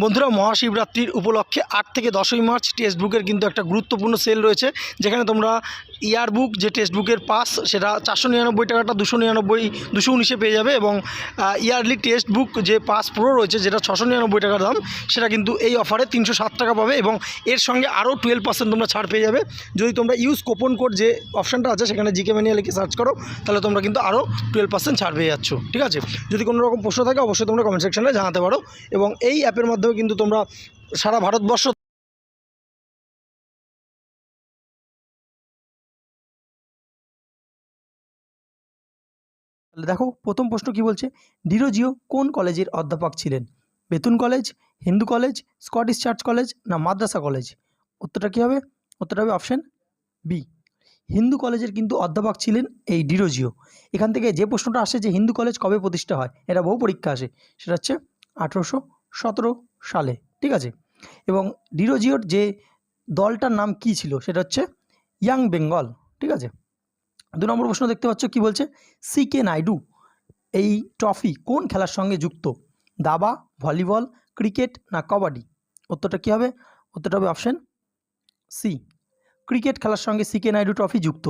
বন্ধুরা, মহাশিবরাত্রির উপলক্ষে আট থেকে দশই মার্চ টেক্সট বুকের কিন্তু একটা গুরুত্বপূর্ণ সেল রয়েছে, যেখানে তোমরা ইয়ার বুক যে টেক্সট বুকের পাস সেটা চারশো নিরানব্বই টাকাটা দুশো নিরানব্বই, দুশো উনিশে পেয়ে যাবে এবং ইয়ারলি টেক্সট বুক যে পাস প্রো রয়েছে, যেটা ছশো নিরানব্বই টাকার দাম, সেটা কিন্তু এই অফারে তিনশো সাত টাকা পাবে এবং এর সঙ্গে আরও টুয়েলভ পার্সেন্ট তোমরা ছাড় পেয়ে যাবে। যদি তোমরা ইউজ কোপন কোড যে অপশানটা আছে, সেখানে জিকে ম্যানিয়া লিখে সার্চ করো, তাহলে তোমরা কিন্তু আরও টুয়েলভ পার্সেন্ট ছাড় পেয়ে যাচ্ছ, ঠিক আছে? যদি কোনো রকম প্রশ্ন থাকে, অবশ্যই তোমরা কমেন্ট সেকশনে জানাতে পারো এবং এই অ্যাপের কিন্তু তোমরা সারা ভারতবর্ষ দেখো, প্রথম প্রশ্ন কি বলছে? ডিরোজিও কোন কলেজের অধ্যাপক ছিলেন? Bethune college, Hindu college, Scottish church college না মাদ্রাসা কলেজ? উত্তরটা কী হবে? উত্তরটা হবে অপশন বি হিন্দু কলেজের কিন্তু অধ্যাপক ছিলেন এই ডিরোজিও এখান থেকে যে প্রশ্নটা আসে যে হিন্দু কলেজ কবে প্রতিষ্ঠা হয়, এটা বহু পরীক্ষা আসে, সেটা হচ্ছে আঠেরোশো সতেরো সালে, ঠিক আছে? এবং ডিরোজিওর যে দলটার নাম কি ছিল সেটা হচ্ছে ইয়াং বেঙ্গল, ঠিক আছে? দু নম্বর প্রশ্ন দেখতে পাচ্ছ কি বলছে? সি কে নাইডু এই ট্রফি কোন খেলার সঙ্গে যুক্ত? দাবা, ভলিবল, ক্রিকেট না কবাডি? উত্তরটা কী হবে? উত্তরটা হবে অপশন সি। ক্রিকেট খেলার সঙ্গে সিকে নাইডু ট্রফি যুক্ত।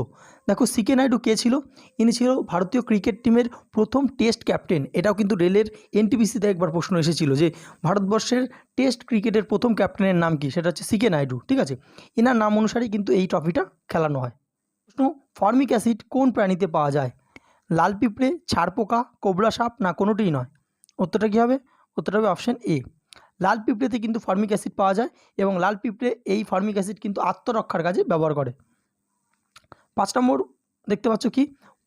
দেখো, সিকে নাইডু কে ছিল? ইনি ছিল ভারতীয় ক্রিকেট টিমের প্রথম টেস্ট ক্যাপ্টেন। এটাও কিন্তু রেলের এনটিপিসিতে একবার প্রশ্ন এসেছিল যে, ভারতবর্ষের টেস্ট ক্রিকেটের প্রথম ক্যাপ্টেনের নাম কি? সেটা হচ্ছে সিকে নাইডু, ঠিক আছে? এনার নাম অনুসারেই কিন্তু এই ট্রফিটা খেলানো হয়। প্রশ্ন, ফর্মিক অ্যাসিড কোন প্রাণীতে পাওয়া যায়? লাল পিঁপড়ে, ছাড়পোকা, কোবরা সাপ না কোনোটিই নয়? উত্তরটা কী হবে? উত্তরটা হবে অপশান এ। লাল পিঁপড়েতে কিন্তু ফর্মিক অ্যাসিড পাওয়া যায় এবং লাল পিঁপড়ে এই ফর্মিক অ্যাসিড কিন্তু আত্মরক্ষার কাজে ব্যবহার করে। পাঁচ নম্বর দেখতে পাচ্ছ কি?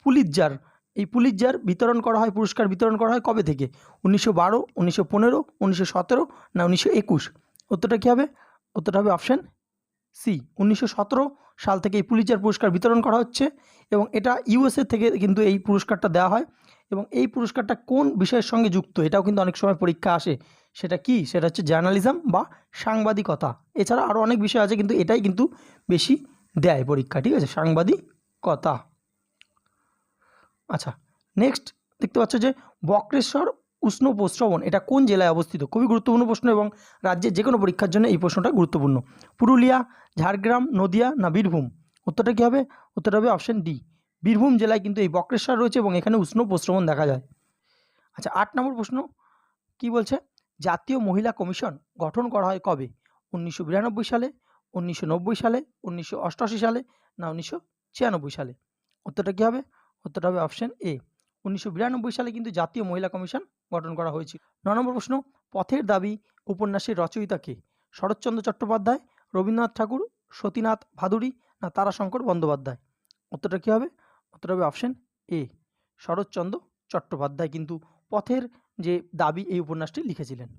Police jar. এই পুলিশ জার বিতরণ করা হয়, পুরস্কার বিতরণ করা হয় কবে থেকে? উনিশশো বারো, উনিশশো পনেরো, উনিশশো সতেরো না উনিশশো একুশ? উত্তরটা কী হবে? উত্তরটা হবে অপশান সি উনিশশো সতেরো সাল থেকে এই পুলিচার পুরস্কার বিতরণ করা হচ্ছে এবং এটা ইউএসএ থেকে কিন্তু এই পুরস্কারটা দেওয়া হয় এবং এই পুরস্কারটা কোন বিষয়ের সঙ্গে যুক্ত? এটাও কিন্তু অনেক সময় পরীক্ষা আসে। সেটা কি? সেটা হচ্ছে জার্নালিজম বা সাংবাদিকতা। এছাড়া আরও অনেক বিষয় আছে, কিন্তু এটাই কিন্তু বেশি দেয় পরীক্ষা, ঠিক আছে? সাংবাদিকতা। আচ্ছা নেক্সট দেখতে পাচ্ছ যে বক্রেশ্বর উষ্ণ প্রশ্রবণ এটা কোন জেলায় অবস্থিত? খুবই গুরুত্বপূর্ণ প্রশ্ন এবং রাজ্যের যে কোনো পরীক্ষার জন্য এই প্রশ্নটা গুরুত্বপূর্ণ। পুরুলিয়া, ঝাড়গ্রাম, নদিয়া না বীরভূম? উত্তরটা কী হবে? উত্তরটা হবে অপশান ডি বীরভূম জেলায় কিন্তু এই বক্রেশ্বর রয়েছে এবং এখানে উষ্ণ প্রশ্রবণ দেখা যায়। আচ্ছা আট নম্বর প্রশ্ন, কি বলছে? জাতীয় মহিলা কমিশন গঠন করা হয় কবে? উনিশশো বিরানব্বই সালে, উনিশশো নব্বই সালে, উনিশশো অষ্টআশি সালে না উনিশশো ছিয়ানব্বই সালে? উত্তরটা কী হবে? উত্তরটা হবে অপশান এ। উনিশশো বিরানব্বই সালে কিন্তু জাতীয় মহিলা কমিশন গঠন করা হয়েছিল। ন নম্বর প্রশ্ন, পথের দাবি উপন্যাসের রচয়িতাকে শরৎচন্দ্র চট্টোপাধ্যায়, রবীন্দ্রনাথ ঠাকুর, সতীনাথ ভাদুরী না তারাশঙ্কর বন্দ্যোপাধ্যায়? উত্তরটা কী হবে? উত্তর হবে অপশান এ। শরৎচন্দ্র চট্টোপাধ্যায় কিন্তু পথের যে দাবি এই উপন্যাসটি লিখেছিলেন।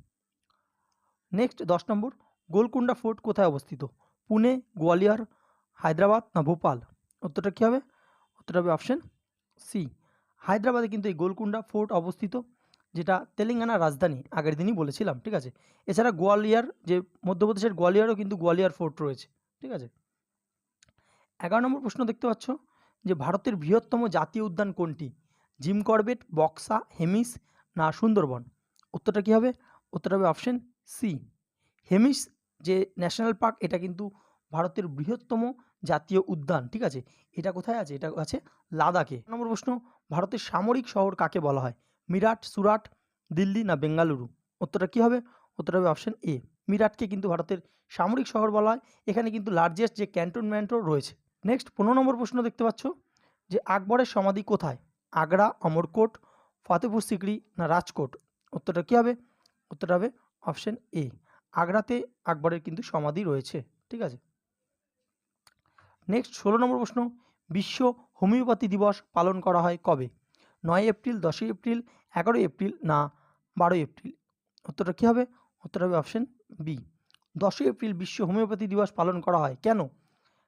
নেক্সট দশ নম্বর গোলকুন্ডা ফোর্ট কোথায় অবস্থিত? পুনে, গোয়ালিয়র, হায়দ্রাবাদ না ভোপাল? উত্তরটা কী হবে? উত্তরটা হবে অপশান সি হায়দ্রাবাদে কিন্তু এই গোলকুন্ডা ফোর্ট অবস্থিত, যেটা তেলেঙ্গানার রাজধানী, আগের দিনই বলেছিলাম, ঠিক আছে? এছাড়া গোয়ালিয়র, যে মধ্যপ্রদেশের গোয়ালিয়রও কিন্তু গোয়ালিয়র ফোর্ট রয়েছে, ঠিক আছে? এগারো নম্বর প্রশ্ন দেখতে পাচ্ছ, যে ভারতের বৃহত্তম জাতীয় উদ্যান কোনটি? জিম করবেট, বক্সা, হেমিস, না সুন্দরবন? উত্তরটা কী হবে? উত্তরটা হবে অপশন সি হেমিস যে ন্যাশনাল পার্ক এটা কিন্তু ভারতের বৃহত্তম জাতীয় উদ্যান, ঠিক আছে? এটা কোথায় আছে? এটা আছে লাদাখে। নম্বর প্রশ্ন, ভারতের সামরিক শহর কাকে বলা হয়? মিরাট, সুরাট, দিল্লি, না বেঙ্গালুরু? উত্তরটা কী হবে? উত্তরটা হবে অপশন এ মিরাটকে কিন্তু ভারতের সামরিক শহর বলা হয়। এখানে কিন্তু লার্জেস্ট যে ক্যান্টনমেন্টও রয়েছে। নেক্সট পনেরো নম্বর প্রশ্ন দেখতে পাচ্ছ, যে আকবরের সমাধি কোথায়? আগ্রা, অমরকোট ফতেপুর সিকরি না রাজকোট? উত্তরটা কী হবে? উত্তরটা হবে অপশন এ আগ্রাতে আকবরের কিন্তু সমাধি রয়েছে, ঠিক আছে? নেক্সট ষোলো নম্বর প্রশ্ন। বিশ্ব হোমিওপ্যাথি দিবস পালন করা হয় কবে? নয় এপ্রিল, দশই এপ্রিল, এগারোই এপ্রিল না বারোই এপ্রিল? উত্তরটা কী হবে? উত্তর হবে অপশন বি দশই এপ্রিল বিশ্ব হোমিওপ্যাথি দিবস পালন করা হয় কেন?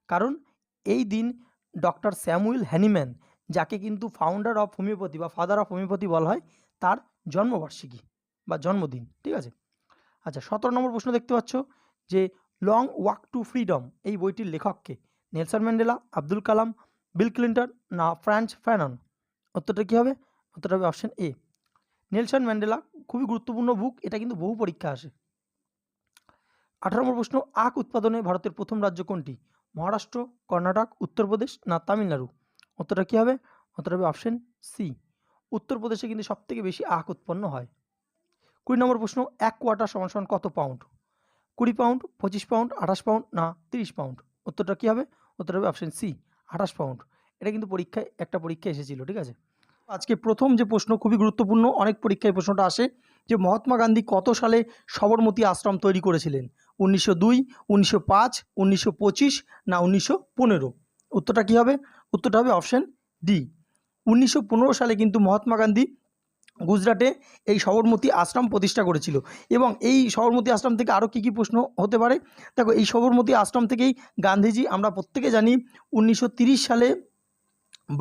কারণ এই দিন ডক্টর স্যামুয়েল হ্যানিম্যান যাকে কিন্তু ফাউন্ডার অফ হোমিওপ্যাথি বা ফাদার অফ হোমিওপ্যাথি বলা হয়, তার জন্মবার্ষিকী বা জন্মদিন, ঠিক আছে? আচ্ছা সতেরো নম্বর প্রশ্ন দেখতে পাচ্ছ যে লং ওয়াক টু ফ্রিডম এই বইটির লেখককে Nelson Mandela, Abdul Kalam, Bill Clinton না ফ্রান্স ফ্যানন? উত্তরটা কী হবে? উত্তরটা হবে অপশন এ নেলসন ম্যান্ডেলা খুবই গুরুত্বপূর্ণ বুক এটা কিন্তু বহু পরীক্ষা আসে। আঠারো নম্বর প্রশ্ন, আখ উৎপাদনে ভারতের প্রথম রাজ্য কোনটি? মহারাষ্ট্র, কর্ণাটক, উত্তরপ্রদেশ না তামিলনাড়ু? উত্তরটা কী হবে? উত্তর হবে অপশন সি উত্তরপ্রদেশে কিন্তু সবথেকে বেশি আখ উৎপন্ন হয়। কুড়ি নম্বর প্রশ্ন, এক কোয়ার্টার সমান সমান কত পাউন্ড কুড়ি পাউন্ড পঁচিশ পাউন্ড আঠাশ পাউন্ড না, তিরিশ পাউন্ড উত্তরটা কী হবে? উত্তর হবে অপশন সি আঠাশ পাউন্ড এটা কিন্তু পরীক্ষায়, একটা পরীক্ষা এসেছিল, ঠিক আছে? আজকে প্রথম যে প্রশ্ন খুবই গুরুত্বপূর্ণ, অনেক পরীক্ষায় প্রশ্নটা আসে যে মহাত্মা গান্ধী কত সালে সবরমতী আশ্রম তৈরি করেছিলেন? উনিশশো দুই, উনিশশো পাঁচ, উনিশশো পঁচিশ, না, উনিশশো পনেরো? উত্তরটা কী হবে? উত্তরটা হবে অপশান ডি উনিশশো পনেরো সালে কিন্তু মহাত্মা গান্ধী গুজরাটে এই সবরমতী আশ্রম প্রতিষ্ঠা করেছিল। এবং এই সবরমতী আশ্রম থেকে আরও কী কী প্রশ্ন হতে পারে? দেখো, এই সবরমতী আশ্রম থেকেই গান্ধীজি, আমরা প্রত্যেকে জানি, উনিশশো সালে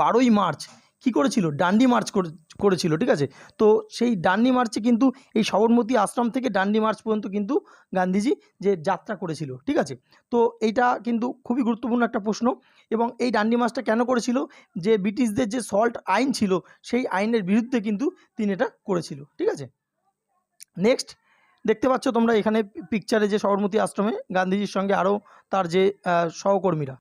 বারোই মার্চ কী করেছিল? ডান্ডি মার্চ করে- করেছিল, ঠিক আছে? তো সেই ডান্ডি মার্চে কিন্তু এই সবরমতী আশ্রম থেকে ডান্ডি মার্চ পর্যন্ত কিন্তু গান্ধীজি যে যাত্রা করেছিল, ঠিক আছে? তো এইটা কিন্তু খুবই গুরুত্বপূর্ণ একটা প্রশ্ন এবং এই ডান্ডি মার্চটা কেন করেছিল? যে ব্রিটিশদের যে সল্ট আইন ছিল, সেই আইনের বিরুদ্ধে কিন্তু তিনি এটা করেছিল, ঠিক আছে? নেক্সট, দেখতে পাচ্ছ তোমরা এখানে পিকচারে যে সবরমতী আশ্রমে গান্ধীজির সঙ্গে আরও তার যে সহকর্মীরা।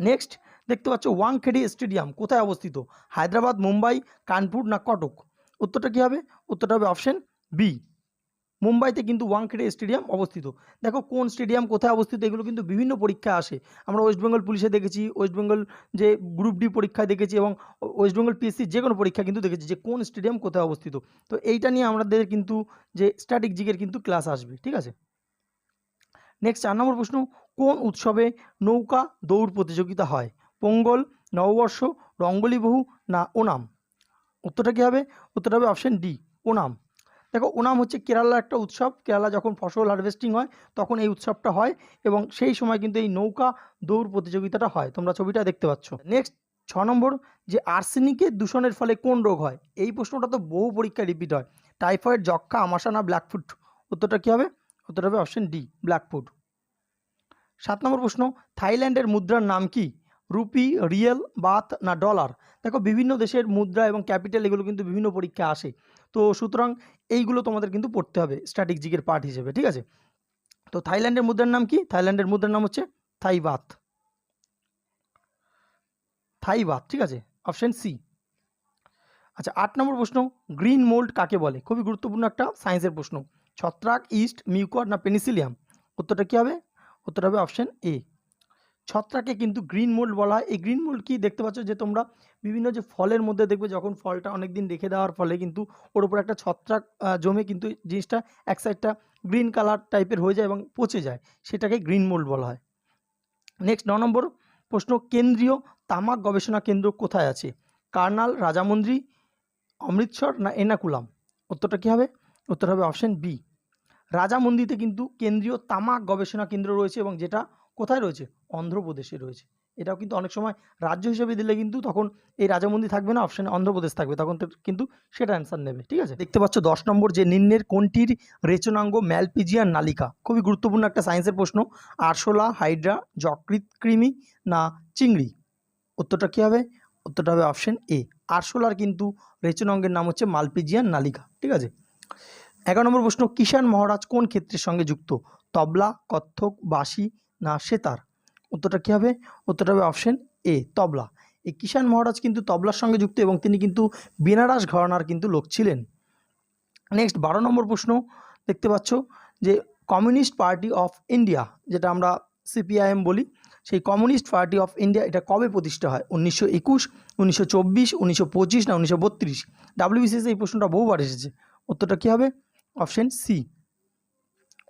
নেক্সট দেখতে পাচ্ছ ওয়াংখেড়ে স্টেডিয়াম, কোথায় অবস্থিত? হায়দ্রাবাদ, মুম্বাই, কানপুর না কটক? উত্তরটা কী হবে? উত্তরটা হবে অপশন বি মুম্বাইতে কিন্তু ওয়াংখেড়ে স্টেডিয়াম অবস্থিত। দেখো কোন স্টেডিয়াম কোথায় অবস্থিত এগুলো কিন্তু বিভিন্ন পরীক্ষা আসে। আমরা ওয়েস্ট বেঙ্গল পুলিশে দেখেছি ওয়েস্ট বেঙ্গল যে গ্রুপ ডি পরীক্ষায় দেখেছি এবং ওয়েস্ট বেঙ্গল পিএসসি যে কোনো পরীক্ষা কিন্তু দেখেছি যে কোন স্টেডিয়াম কোথায় অবস্থিত। তো এইটা নিয়ে আমাদের কিন্তু যে স্ট্যাটিক জিকের কিন্তু ক্লাস আসবে, ঠিক আছে? নেক্সট চার নম্বর প্রশ্ন, কোন উৎসবে নৌকা, দৌড় প্রতিযোগিতা হয়? পোঙ্গল, নববর্ষ রঙ্গলি বহু না ওনাম? উত্তরটা কী হবে? উত্তরটা হবে অপশন ডি ওনাম। দেখো, ওনাম হচ্ছে কেরালার একটা উৎসব। কেরালা যখন ফসল হারভেস্টিং হয়, তখন এই উৎসবটা হয় এবং সেই সময় কিন্তু এই নৌকা দৌড় প্রতিযোগিতাটা হয়। তোমরা ছবিটা দেখতে পাচ্ছ। নেক্সট ছ নম্বর, যে আর্সেনিকের দূষণের ফলে কোন রোগ হয়? এই প্রশ্নটা তো বহু পরীক্ষায় রিপিট হয়। টাইফয়েড যক্ষা আমাশা না ব্ল্যাকফুট উত্তরটা কী হবে? উত্তর হবে অপশন ডি ব্ল্যাকফুট সাত নম্বর প্রশ্ন, থাইল্যান্ডের মুদ্রার নাম কি? রুপি, রিয়েল, বাথ না ডলার? দেখো, বিভিন্ন দেশের মুদ্রা এবং ক্যাপিটাল এগুলো কিন্তু বিভিন্ন পরীক্ষা আসে। তো সুতরাং এইগুলো তোমাদের কিন্তু পড়তে হবে স্ট্র্যাটেজিকের পার্ট হিসেবে, ঠিক আছে? তো থাইল্যান্ডের মুদ্রার নাম কি? থাইল্যান্ডের মুদ্রার নাম হচ্ছে থাই বাথ। থাই বাথ, ঠিক আছে? Option C. আচ্ছা আট নম্বর প্রশ্ন, গ্রিন মোল্ড কাকে বলে? খুবই গুরুত্বপূর্ণ একটা সায়েন্সের প্রশ্ন। ছত্রাক, ইস্ট মিউকর না পেনিসিলিয়াম? উত্তরটা কী হবে? উত্তর হবে অপশন এ। ছত্রাকে কিন্তু গ্রিন মোল্ড বলা হয়। এই গ্রিন মোল্ড কি? দেখতে পাচ্ছ যে তোমরা বিভিন্ন যে ফলের মধ্যে দেখবে যখন ফলটা অনেক দিন রেখে দেওয়ার ফলে কিন্তু ওর উপর একটা ছত্রাক জমে কিন্তু জিনিসটা এক সাইডটা গ্রিন কালার টাইপের হয়ে যায় এবং পচে যায়। সেটাকে গ্রিন মোল্ড বলা হয়। নেক্সট ন নম্বর প্রশ্ন, কেন্দ্রীয় তামাক গবেষণা কেন্দ্র কোথায় আছে? কার্নাল, রাজামন্দ্রি, অমৃতসর না এনাকুলাম? উত্তরটা কী হবে? উত্তর হবে অপশন বি রাজামন্দিতে কিন্তু কেন্দ্রীয় তামাক গবেষণা কেন্দ্র রয়েছে এবং যেটা কোথায় রয়েছে? অন্ধ্রপ্রদেশে রয়েছে। এটাও কিন্তু অনেক সময় রাজ্য হিসেবে দিলে কিন্তু তখন এই রাজামন্দি থাকবে না অপশানে অন্ধ্রপ্রদেশ থাকবে। তখন কিন্তু সেটা অ্যান্সার নেবে, ঠিক আছে? দেখতে পাচ্ছ দশ নম্বর যে নিম্নের কোনটির রেচনাঙ্গ ম্যালপিজিয়ান নালিকা? খুবই গুরুত্বপূর্ণ একটা সায়েন্সের প্রশ্ন। আরশোলা, হাইড্রা যকৃত কৃমি না চিংড়ি? উত্তরটা কী হবে? উত্তরটা হবে অপশান এ আরশোলার কিন্তু রেচনাঙ্গের নাম হচ্ছে মালপিজিয়ান নালিকা, ঠিক আছে? এগারো নম্বর প্রশ্ন, কিষাণ মহারাজ কোন ক্ষেত্রের সঙ্গে যুক্ত? তবলা, কত্থক, বাঁশি না সেতার উত্তরটা কী হবে? উত্তরটা হবে অপশন এ তবলা। এই কিষাণ মহারাজ কিন্তু তবলার সঙ্গে যুক্ত এবং তিনি কিন্তু বেনারস ঘরানার কিন্তু লোক ছিলেন। নেক্সট বারো নম্বর প্রশ্ন দেখতে পাচ্ছ যে কমিউনিস্ট পার্টি অফ ইন্ডিয়া যেটা আমরা সিপিআইএম বলি, সেই কমিউনিস্ট পার্টি অফ ইন্ডিয়া এটা কবে প্রতিষ্ঠা হয়? উনিশশো একুশ, উনিশশো চব্বিশ, উনিশশো পঁচিশ না, উনিশশো বত্রিশ? ডাব্লিউবিসিএস এই প্রশ্নটা বহুবার এসেছে। উত্তরটা কী হবে? অপশন সি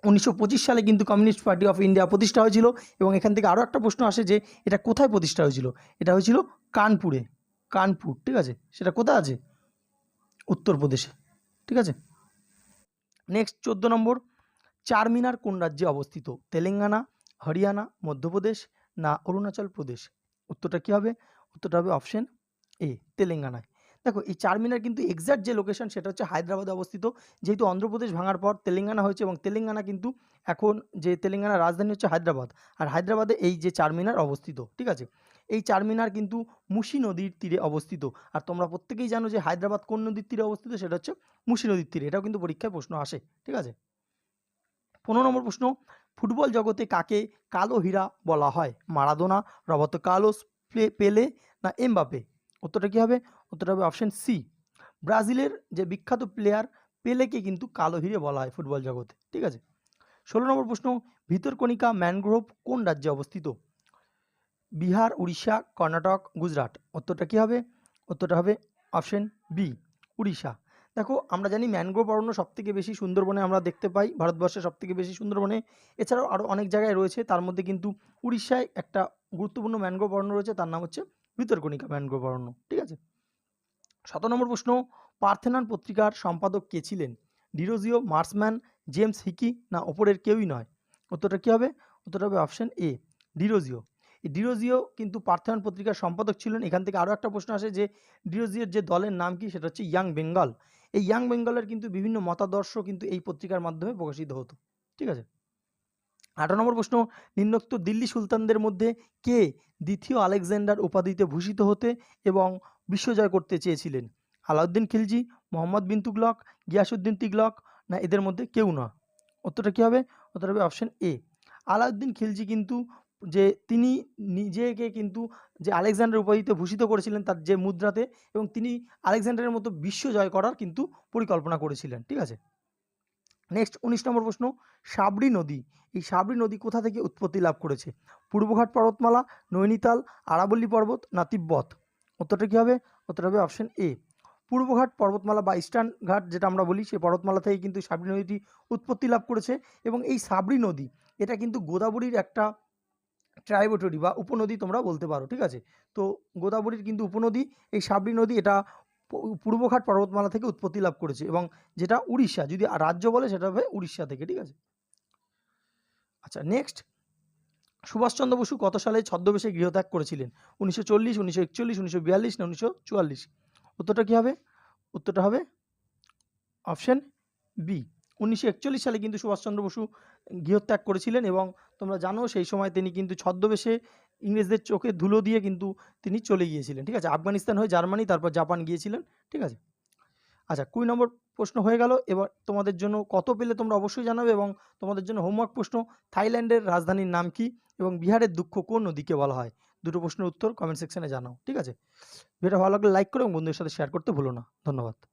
উনিশশো পঁচিশ সালে কিন্তু কমিউনিস্ট পার্টি অফ ইন্ডিয়া প্রতিষ্ঠা হয়েছিল এবং এখান থেকে আরও একটা প্রশ্ন আসে যে এটা কোথায় প্রতিষ্ঠা হয়েছিল? এটা হয়েছিল কানপুরে। কানপুর, ঠিক আছে? সেটা কোথায় আছে? উত্তরপ্রদেশে, ঠিক আছে? নেক্সট চোদ্দ নম্বর। চারমিনার কোন রাজ্যে অবস্থিত? তেলেঙ্গানা, হরিয়ানা, মধ্যপ্রদেশ না অরুণাচল প্রদেশ? উত্তরটা কী হবে? উত্তরটা হবে অপশন এ তেলেঙ্গানায়। দেখো, এই চারমিনার কিন্তু এক্স্যাক্ট যে লোকেশন সেটা হচ্ছে হায়দ্রাবাদে অবস্থিত। যেহেতু অন্ধ্রপ্রদেশ ভাঙার পর তেলেঙ্গানা হয়েছে এবং তেলেঙ্গানা কিন্তু এখন যে তেলেঙ্গানার রাজধানী হচ্ছে হায়দ্রাবাদ। আর হায়দ্রাবাদে এই যে চারমিনার অবস্থিত, ঠিক আছে? এই চারমিনার কিন্তু মুসি নদীর তীরে অবস্থিত। আর তোমরা প্রত্যেকেই জানো যে হায়দ্রাবাদ কোন নদীর তীরে অবস্থিত? সেটা হচ্ছে মুসি নদীর তীরে। এটাও কিন্তু পরীক্ষায় প্রশ্ন আসে, ঠিক আছে? পনেরো নম্বর প্রশ্ন, ফুটবল জগতে কাকে কালো হীরা বলা হয়? মারাদোনা, রবার্তো কার্লোস পেলে না এমবাপে উত্তরটা কী হবে? উত্তরটা হবে অপশন সি ব্রাজিলের যে বিখ্যাত প্লেয়ার পেলেকে কিন্তু কালো হিরে বলা হয় ফুটবল জগতে, ঠিক আছে? ষোলো নম্বর প্রশ্ন, ভিতরকণিকা ম্যানগ্রোভ কোন রাজ্যে অবস্থিত? বিহার, উড়িষ্যা, কর্ণাটক, গুজরাট। উত্তরটা কী হবে? উত্তরটা হবে অপশন বি উড়িষ্যা। দেখো, আমরা জানি ম্যানগ্রোভ অরণ্য সবথেকে বেশি সুন্দরবনে আমরা দেখতে পাই ভারতবর্ষে সবথেকে বেশি সুন্দরবনে। এছাড়াও আরও অনেক জায়গায় রয়েছে, তার মধ্যে কিন্তু উড়িষ্যায় একটা গুরুত্বপূর্ণ ম্যানগ্রোভ অরণ্য রয়েছে, তার নাম হচ্ছে ভিতরকণিকা ম্যানগ্রোভ অরণ্য, ঠিক আছে? শত নম্বর প্রশ্ন, পার্থেনান পত্রিকার সম্পাদক কে ছিলেন? ডিরোজিও, মার্সম্যান, জেমস হিকি না ওপরের কেউই নয়? উত্তরটা কী হবে? উত্তরটা হবে অপশন এ ডিরোজিও। ডিরোজিও কিন্তু পার্থেনান পত্রিকার সম্পাদক ছিলেন। এখান থেকে আরও একটা প্রশ্ন আসে যে, ডিরোজিওর যে দলের নাম কি? সেটা হচ্ছে ইয়াং বেঙ্গল। এই ইয়াং বেঙ্গলের কিন্তু বিভিন্ন মতাদর্শ কিন্তু এই পত্রিকার মাধ্যমে প্রকাশিত হতো। ঠিক আছে? আঠারো নম্বর প্রশ্ন, নিম্নোক্ত দিল্লি সুলতানদের মধ্যে কে দ্বিতীয় আলেকজান্ডার উপাধিতে ভূষিত হতে এবং বিশ্বজয় করতে চেয়েছিলেন। আলাউদ্দিন খিলজি, মোহাম্মদ বিন তুগলক গিয়াসুদ্দিন তিগলক, না এদের মধ্যে কেউ না। উত্তরটা কী হবে? উত্তর হবে অপশন এ আলাউদ্দিন খিলজি কিন্তু যে তিনি নিজেকে কিন্তু যে আলেকজান্ডার উপাধিতে ভূষিত করেছিলেন তার যে মুদ্রাতে এবং তিনি আলেকজান্ডারের মতো বিশ্ব জয় করার কিন্তু পরিকল্পনা করেছিলেন। ঠিক আছে? নেক্সট উনিশ নম্বর প্রশ্ন। সাবরি নদী। এই সাবরি নদী কোথা থেকে উৎপত্তি লাভ করেছে? পূর্বঘাট পর্বতমালা, নৈনিতাল, আরাবল্লী পর্বত, না তিব্বত? উত্তরটা কী হবে? উত্তর হবে অপশন এ পূর্বঘাট, পর্বতমালা বা ইস্টার্ন ঘাট যেটা আমরা বলি, সেই পর্বতমালা থেকে কিন্তু সাবরি নদীটি উৎপত্তি লাভ করেছে এবং এই সাবরি নদী, এটা কিন্তু গোদাবরীর একটা ট্রাইবোটরি বা উপনদী তোমরা বলতে পারো, ঠিক আছে? তো গোদাবরীর কিন্তু উপনদী, এই সাবরি নদী এটা পূর্বঘাট, পর্বতমালা থেকে উৎপত্তি লাভ করেছে এবং যেটা উড়িষ্যা, যদি রাজ্য বলে সেটা হবে উড়িষ্যা থেকে, ঠিক আছে? আচ্ছা নেক্সট সুভাষচন্দ্র বসু কত সালে ছদ্মবেশে গৃহত্যাগ করেছিলেন। উনিশশো চল্লিশ, উনিশশো একচল্লিশ, উনিশশো বিয়াল্লিশ না উনিশশো চুয়াল্লিশ? উত্তরটা কী হবে? উত্তরটা হবে অপশন বি। উনিশশো একচল্লিশ সালে কিন্তু সুভাষচন্দ্র বসু গৃহত্যাগ করেছিলেন এবং তোমরা জানো সেই সময় তিনি কিন্তু ছদ্মবেশে ইংরেজদের চোখে ধুলো দিয়ে কিন্তু তিনি চলে গিয়েছিলেন, ঠিক আছে? আফগানিস্তান হয়ে জার্মানি, তারপর জাপান গিয়েছিলেন, ঠিক আছে? আচ্ছা কুড়ি নম্বর প্রশ্ন হয়ে গেল। এবার তোমাদের জন্য কত পেলে তোমরা অবশ্যই জানাবে এবং তোমাদের জন্য হোমওয়ার্ক প্রশ্ন। থাইল্যান্ডের রাজধানীর নাম কি? এবং বিহারের দুঃখ কোন নদীকে বলা হয়? দুটো প্রশ্নের উত্তর কমেন্ট সেকশনে জানাও, ঠিক আছে? ভিডিও ভালো লাগলে লাইক করো এবং বন্ধুদের সাথে শেয়ার করতে ভুলো না। ধন্যবাদ।